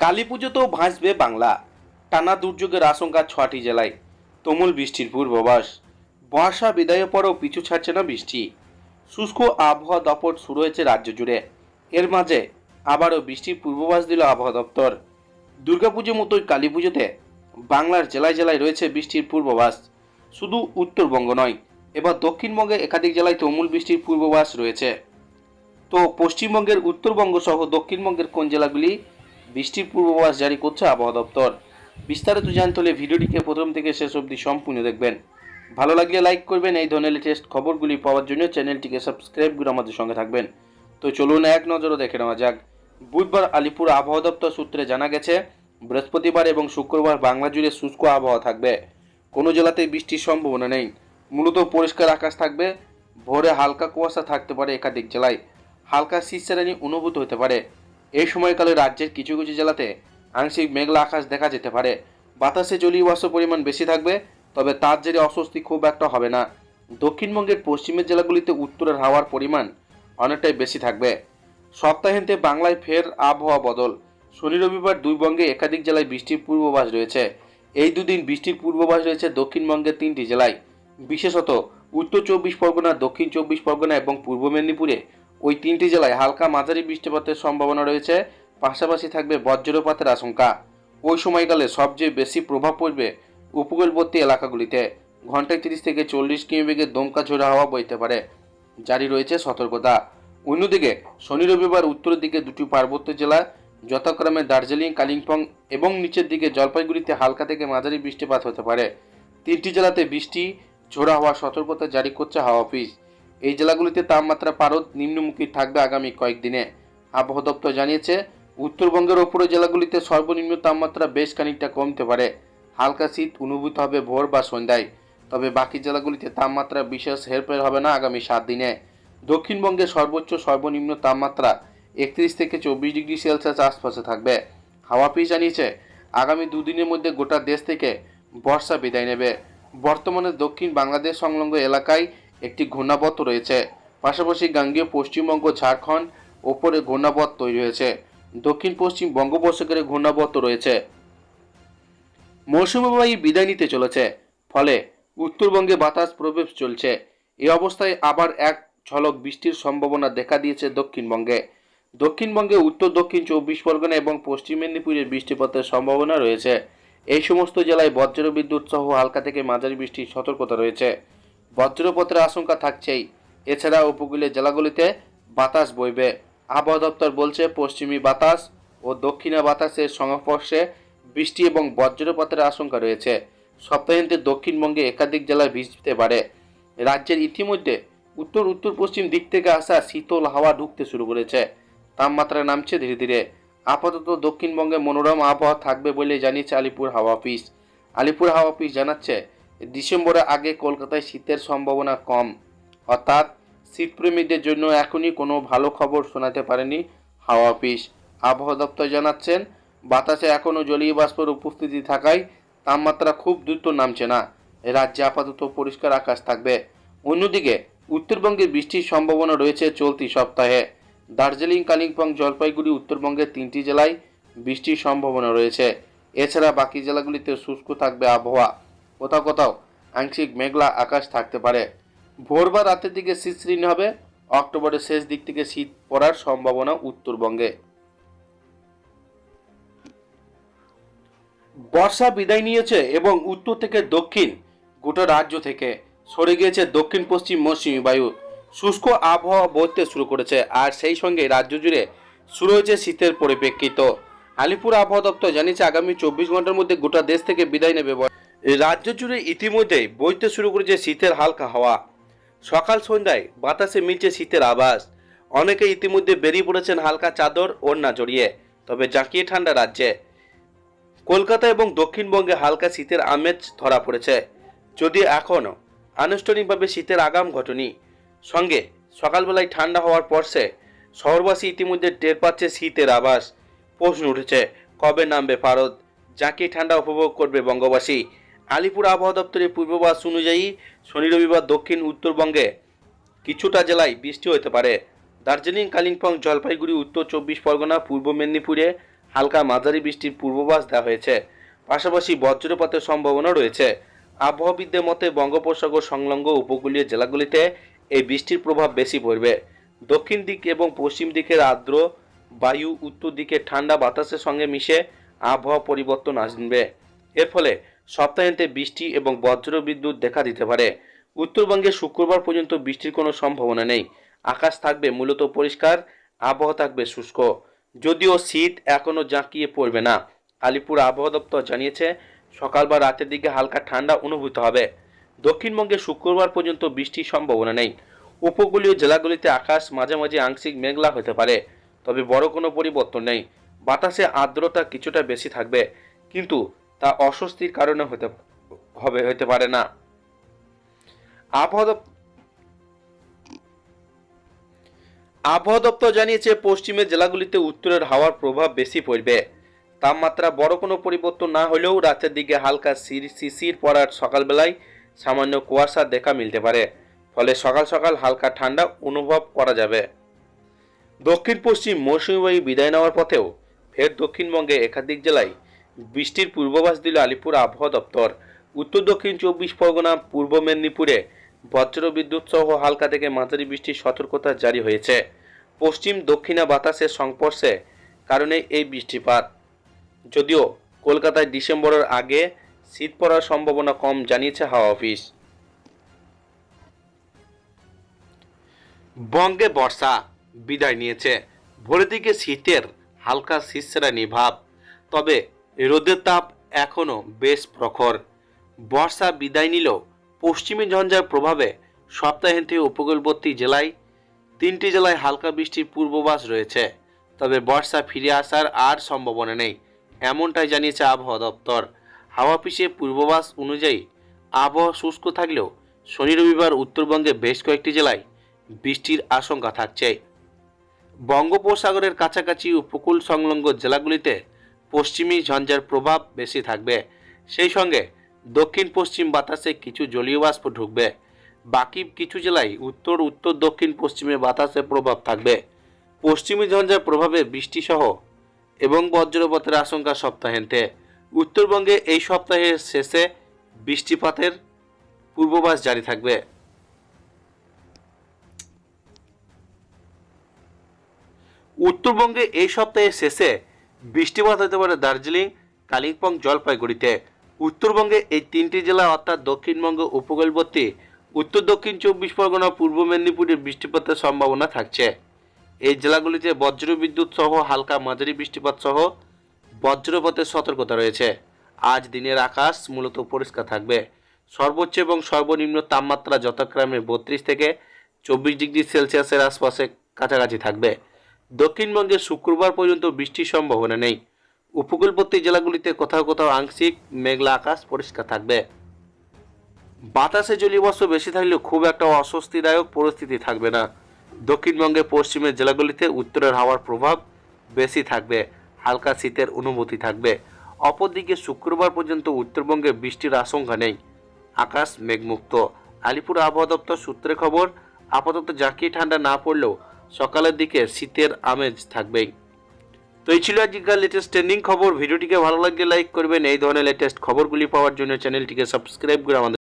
কালী পুজোতেও ভাসবে বাংলা। টানা দুর্যোগের আশঙ্কা ছটি জেলায়। তুমুল বৃষ্টির পূর্বাভাস। বর্ষা বিদায়ের পরও পিছু ছাড়ছে না বৃষ্টি। শুষ্ক আবহাওয়া দপট শুরু হয়েছে রাজ্য জুড়ে। এর মাঝে আবারও বৃষ্টির পূর্বাভাস দিল আবহাওয়া দপ্তর। দুর্গাপুজোর মতোই কালী পুজোতে বাংলার জেলায় জেলায় রয়েছে বৃষ্টির পূর্বাভাস। শুধু উত্তরবঙ্গ নয়, এবার দক্ষিণবঙ্গে একাধিক জেলায় তুমুল বৃষ্টির পূর্বাভাস রয়েছে। তো পশ্চিমবঙ্গের উত্তরবঙ্গ সহ দক্ষিণবঙ্গের কোন জেলাগুলি বৃষ্টির পূর্বাভাস জারি করছে আবহাওয়া দপ্তর। বিস্তারিত জানতে হলে ভিডিওটিকে প্রথম থেকে শেষ অবধি সম্পূর্ণ দেখবেন। ভালো লাগলে লাইক করবেন, এই ধরনের লেটেস্ট খবরগুলি পাওয়ার জন্য চ্যানেলটিকে সাবস্ক্রাইব করে আমাদের সঙ্গে থাকবেন। তো চলুন এক নজরও দেখে নেওয়া যাক। বুধবার আলিপুর আবহাওয়া দপ্তর সূত্রে জানা গেছে, বৃহস্পতিবার এবং শুক্রবার বাংলা জুড়ে শুষ্ক আবহাওয়া থাকবে। কোনো জেলাতেই বৃষ্টির সম্ভাবনা নেই। মূলত পরিষ্কার আকাশ থাকবে, ভোরে হালকা কুয়াশা থাকতে পারে একাধিক জেলায়। হালকা শীতশ্রেণী অনুভূত হতে পারে। এই সময়কালে রাজ্যের কিছু কিছু জেলাতে আংশিক মেঘলা আকাশ দেখা যেতে পারে। বাতাসে জলীয় পরিমাণ বেশি থাকবে, তবে তার জেরে অস্বস্তি খুব একটা হবে না। দক্ষিণবঙ্গের পশ্চিমের জেলাগুলিতে উত্তরের হাওয়ার পরিমাণ অনেকটাই বেশি থাকবে। সপ্তাহান্তে বাংলায় ফের আবহাওয়া বদল। শনি রবিবার দুই বঙ্গে একাধিক জেলায় বৃষ্টির পূর্বাভাস রয়েছে। এই দুদিন বৃষ্টির পূর্বাভাস রয়েছে দক্ষিণবঙ্গের তিনটি জেলায়। বিশেষত উত্তর চব্বিশ পরগনা, দক্ষিণ চব্বিশ পরগনা এবং পূর্ব মেদিনীপুরে ওই তিনটি জেলায় হালকা মাঝারি বৃষ্টিপাতের সম্ভাবনা রয়েছে, পাশাপাশি থাকবে বজ্রপাতের আশঙ্কা। ওই সময়কালে সবচেয়ে বেশি প্রভাব পড়বে উপকূলবর্তী এলাকাগুলিতে। ঘন্টায় তিরিশ থেকে চল্লিশ কিমি বেগে দমকা ঝোড়া হাওয়া বইতে পারে। জারি রয়েছে সতর্কতা। অন্যদিকে, শনি রবিবার উত্তরের দিকে দুটি পার্বত্য জেলা, যথাক্রমে দার্জিলিং, কালিম্পং এবং নিচের দিকে জলপাইগুড়িতে হালকা থেকে মাঝারি বৃষ্টিপাত হতে পারে। তিনটি জেলাতে বৃষ্টি, ঝোড়া হওয়ার সতর্কতা জারি করছে হাওয়া অফিস। এই জেলাগুলিতে তাপমাত্রা পারদ নিম্নমুখী থাকবে আগামী কয়েকদিনে। আবহাওয়া দপ্তর জানিয়েছে, উত্তরবঙ্গের ওপরের জেলাগুলিতে সর্বনিম্ন তাপমাত্রা বেশ খানিকটা কমতে পারে। হালকা শীত অনুভূত হবে ভোর বা সন্ধ্যায়। তবে বাকি জেলাগুলিতে তাপমাত্রা বিশেষ হেরফের হবে না আগামী সাত দিনে। দক্ষিণবঙ্গে সর্বোচ্চ সর্বনিম্ন তাপমাত্রা একত্রিশ থেকে চব্বিশ ডিগ্রি সেলসিয়াস আশপাশে থাকবে। হাওয়া অফিস জানিয়েছে, আগামী দুদিনের মধ্যে গোটা দেশ থেকে বর্ষা বিদায় নেবে। বর্তমানে দক্ষিণ বাংলাদেশ সংলগ্ন এলাকায় একটি ঘূর্ণাবর্ত রয়েছে। পাশাপাশি গাঙ্গীয় পশ্চিমবঙ্গ, ঝাড়খণ্ড ওপরে ঘূর্ণাবর্ত তৈরি হয়েছে। দক্ষিণ পশ্চিম বঙ্গোপসাগরে ঘূর্ণাবর্ত রয়েছে। মৌসুমি বায়ু বিদায় নিতে চলেছে, ফলে উত্তরবঙ্গে বাতাস প্রবেশ চলছে। এই অবস্থায় আবার এক ঝলক বৃষ্টির সম্ভাবনা দেখা দিয়েছে দক্ষিণবঙ্গে। দক্ষিণবঙ্গে উত্তর, দক্ষিণ চব্বিশ পরগনা এবং পশ্চিম মেদিনীপুরে বৃষ্টিপাতের সম্ভাবনা রয়েছে। এই সমস্ত জেলায় বজ্র বিদ্যুৎ সহ হালকা থেকে মাঝারি বৃষ্টির সতর্কতা রয়েছে। বজ্রপাতের আশঙ্কা থাকছেই। এছাড়া উপকূলীয় জেলাগুলিতে বাতাস বইবে। আবহাওয়া দপ্তর বলছে, পশ্চিমী বাতাস ও দক্ষিণা বাতাসের সংস্পর্শে বৃষ্টি এবং বজ্রপাতের আশঙ্কা রয়েছে। সপ্তাহান্তে দক্ষিণবঙ্গে একাধিক জেলায় ভিজতে পারে। রাজ্যের ইতিমধ্যে উত্তর উত্তর, পশ্চিম দিক থেকে আসা শীতল হাওয়া ঢুকতে শুরু করেছে। তাপমাত্রা নামছে ধীরে ধীরে। আপাতত দক্ষিণবঙ্গে মনোরম আবহাওয়া থাকবে বলে জানিয়েছে আলিপুর হাওয়া অফিস। আলিপুর হাওয়া অফিস জানাচ্ছে ডিসেম্বরের আগে কলকাতায় শীতের সম্ভাবনা কম। অর্থাৎ শীতপ্রেমীদের জন্য এখনই কোনো ভালো খবর শোনাতে পারেনি হাওয়া অফিস। আবহাওয়া দপ্তর জানাচ্ছেন, বাতাসে এখনও জলীয় বাষ্পের উপস্থিতি থাকায় তাপমাত্রা খুব দ্রুত নামছে না। রাজ্যে আপাতত পরিষ্কার আকাশ থাকবে। অন্যদিকে, উত্তরবঙ্গে বৃষ্টির সম্ভাবনা রয়েছে চলতি সপ্তাহে। দার্জিলিং, কালিম্পং, জলপাইগুড়ি উত্তরবঙ্গের তিনটি জেলায় বৃষ্টির সম্ভাবনা রয়েছে। এছাড়া বাকি জেলাগুলিতে শুষ্ক থাকবে আবহাওয়া। কোথাও কোথাও আংশিক মেঘলা আকাশ থাকতে পারে। ভোর বা রাতের দিকে শীত শ্রেণি হবে। অক্টোবরের শেষ দিক থেকে শীত পড়ার সম্ভাবনা উত্তরবঙ্গে। বর্ষা বিদায় নিয়েছে এবং উত্তর থেকে দক্ষিণ গোটা রাজ্য থেকে সরে গিয়েছে দক্ষিণ পশ্চিম মৌসুমী বায়ু। শুষ্ক আবহাওয়া বইতে শুরু করেছে আর সেই সঙ্গে রাজ্য জুড়ে শুরু হয়েছে শীতের পরিপ্রেক্ষিত। আলিপুর আবহাওয়া দপ্তর জানিয়েছে, আগামী চব্বিশ ঘণ্টার মধ্যে গোটা দেশ থেকে বিদায় নেবে। রাজ্য জুড়ে ইতিমধ্যেই বইতে শুরু করেছে শীতের হালকা হাওয়া। সকাল সন্ধ্যায় বাতাসে মিলছে শীতের আভাস। অনেকে ইতিমধ্যে বেরিয়ে পড়েছেন হালকা চাদর, ওড়না জড়িয়ে, তবে জাঁকিয়ে ঠান্ডা রাজ্যে। কলকাতা এবং দক্ষিণবঙ্গে হালকা শীতের আমেজ ধরা পড়েছে। যদি এখনও আনুষ্ঠানিকভাবে শীতের আগাম ঘটনি। সঙ্গে সকালবেলায় ঠান্ডা হওয়ার পরশে শহরবাসী ইতিমধ্যে টের পাচ্ছে শীতের আভাস। প্রশ্ন উঠেছে, কবে নামবে পারদ যাকে ঠান্ডা উপভোগ করবে বঙ্গবাসী। আলিপুর আবহাওয়া দপ্তরের পূর্বাভাস অনুযায়ী শনি, রবিবার দক্ষিণ, উত্তরবঙ্গে কিছুটা জেলায় বৃষ্টি হতে পারে। দার্জিলিং, কালিম্পং, জলপাইগুড়ি, উত্তর চব্বিশ পরগনা, পূর্ব মেদিনীপুরে হালকা মাঝারি বৃষ্টির পূর্বাভাস দেওয়া হয়েছে। পাশাপাশি বজ্রপাতের সম্ভাবনা রয়েছে। আবহাওয়াবিদদের মতে বঙ্গোপসাগর সংলগ্ন উপকূলীয় জেলাগুলিতে এই বৃষ্টির প্রভাব বেশি পড়বে। দক্ষিণ দিক এবং পশ্চিম দিকের আর্দ্র বায়ু, উত্তর দিকে ঠান্ডা বাতাসের সঙ্গে মিশে আবহাওয়া পরিবর্তন আসবে। এর ফলে সপ্তাহান্তে বৃষ্টি এবং বজ্র বিদ্যুৎ দেখা দিতে পারে। উত্তরবঙ্গে শুক্রবার পর্যন্ত বৃষ্টির কোনো সম্ভাবনা নেই। আকাশ থাকবে মূলত পরিষ্কার, আবহাওয়া থাকবে শুষ্ক। যদিও শীত এখনও জাঁকিয়ে পড়বে না। আলিপুর আবহাওয়া দপ্তর জানিয়েছে, সকাল বা রাতের দিকে হালকা ঠান্ডা অনুভূত হবে। দক্ষিণবঙ্গে শুক্রবার পর্যন্ত বৃষ্টির সম্ভাবনা নেই। উপকূলীয় জেলাগুলিতে আকাশ মাঝে মাঝে আংশিক মেঘলা হতে পারে, তবে বড় কোনো পরিবর্তন নেই। বাতাসে আর্দ্রতা কিছুটা বেশি থাকবে। কিন্তু তা অস্বস্তির কারণে হতে, হবে হতে পারে না। আবহাওয়া আবহাওয়া দপ্তর জানিয়েছে, পশ্চিমের জেলাগুলিতে উত্তরের হাওয়ার প্রভাব বেশি পড়বে। তাপমাত্রা বড় কোনো পরিবর্তন না হলেও রাতের দিকে হালকা শির শিশির পড়ার সকালবেলায় সামান্য কুয়াশা দেখা মিলতে পারে। ফলে সকাল সকাল হালকা ঠান্ডা অনুভব করা যাবে। দক্ষিণ পশ্চিম মৌসুমী বায়ু বিদায় নেওয়ার পথেও ফের দক্ষিণবঙ্গে একাধিক জেলায় বৃষ্টির পূর্বাভাস দিল আলিপুর আবহাওয়া দপ্তর। উত্তর, দক্ষিণ চব্বিশ পরগনা, পূর্ব মেদিনীপুরে বজ্র বিদ্যুৎ সহ হালকা থেকে মাঝারি বৃষ্টির সতর্কতা জারি হয়েছে। পশ্চিম দক্ষিণা বাতাসের সংস্পর্শে কারণে এই বৃষ্টিপাত। যদিও কলকাতায় ডিসেম্বরের আগে শীত পড়ার সম্ভাবনা কম জানিয়েছে হাওয়া অফিস। বঙ্গে বর্ষা বিদায় নিয়েছে। ভোরের দিকে শীতের হালকা শীর্ষেরা নিভাব। তবে রোদের তাপ এখনও বেশ প্রখর। বর্ষা বিদায় নিল পশ্চিমী ঝঞ্ঝার প্রভাবে সপ্তাহান্তে উপকূলবর্তী জেলায় তিনটি জেলায় হালকা বৃষ্টির পূর্বাভাস রয়েছে। তবে বর্ষা ফিরে আসার আর সম্ভাবনা নেই, এমনটাই জানিয়েছে আবহাওয়া দপ্তর। হাওয়া অফিসে পূর্বাভাস অনুযায়ী আবহাওয়া শুষ্ক থাকলেও শনি রবিবার উত্তরবঙ্গে বেশ কয়েকটি জেলায় বৃষ্টির আশঙ্কা থাকছে বঙ্গোপসাগরের কাছাকাছি উপকূল সংলগ্ন জেলাগুলিতে পশ্চিমী ঝঞ্ঝার প্রভাব বেশি থাকবে। সেই সঙ্গে দক্ষিণ পশ্চিম বাতাসে কিছু জলীয় বাষ্প ঢুকবে। বাকি কিছু জেলায় উত্তর উত্তর, দক্ষিণ, পশ্চিমে বাতাসে প্রভাব থাকবে। পশ্চিমী ঝঞ্ঝার প্রভাবে বৃষ্টিসহ এবং বজ্রপাতের আশঙ্কা সপ্তাহান্তে। উত্তরবঙ্গে এই সপ্তাহের শেষে বৃষ্টিপাতের পূর্বাভাস জারি থাকবে। উত্তরবঙ্গে এই সপ্তাহের শেষে বৃষ্টিপাত হতে পারে দার্জিলিং, কালিম্পং, জলপাইগুড়িতে। উত্তরবঙ্গে এই তিনটি জেলা অর্থাৎ দক্ষিণবঙ্গ, উপকূলবর্তী, উত্তর দক্ষিণ চব্বিশ পরগনা, পূর্ব মেদিনীপুরে বৃষ্টিপাতের সম্ভাবনা থাকছে। এই জেলাগুলিতে বজ্র বিদ্যুৎ সহ হালকা মাঝারি বৃষ্টিপাত সহ বজ্রপাতের সতর্কতা রয়েছে। আজ দিনের আকাশ মূলত পরিষ্কার থাকবে। সর্বোচ্চ এবং সর্বনিম্ন তাপমাত্রা যথাক্রমে বত্রিশ থেকে চব্বিশ ডিগ্রি সেলসিয়াসের আশপাশে কাছাকাছি থাকবে। দক্ষিণবঙ্গে শুক্রবার পর্যন্ত বৃষ্টির সম্ভাবনা নেই। উপকূলবর্তী জেলাগুলিতে কোথাও কোথাও আংশিক মেঘলা আকাশ পরিষ্কার থাকবে। বাতাসে জলীয়বাষ্প বেশি থাকলেও খুব একটা অস্বস্তিদায়ক পরিস্থিতি থাকবে না। দক্ষিণবঙ্গে পশ্চিমের জেলাগুলিতে উত্তরের হাওয়ার প্রভাব বেশি থাকবে, হালকা শীতের অনুভূতি থাকবে। অপরদিকে শুক্রবার পর্যন্ত উত্তরবঙ্গে বৃষ্টির আশঙ্কা নেই। আকাশ মেঘমুক্ত। আলিপুর আবহাওয়া দপ্তর সূত্রে খবর, আপাতত জাঁকিয়ে ঠান্ডা না পড়লেও সকালের দিকে শীতের আমেজ থাকবেই। তো এই ছিল আজকের লেটেস্ট ট্রেন্ডিং খবর। ভিডিওটিকে ভালো লাগলে লাইক করবেন। এই ধরনের লেটেস্ট খবরগুলি পাওয়ার জন্য চ্যানেলটিকে সাবস্ক্রাইব করে আমাদের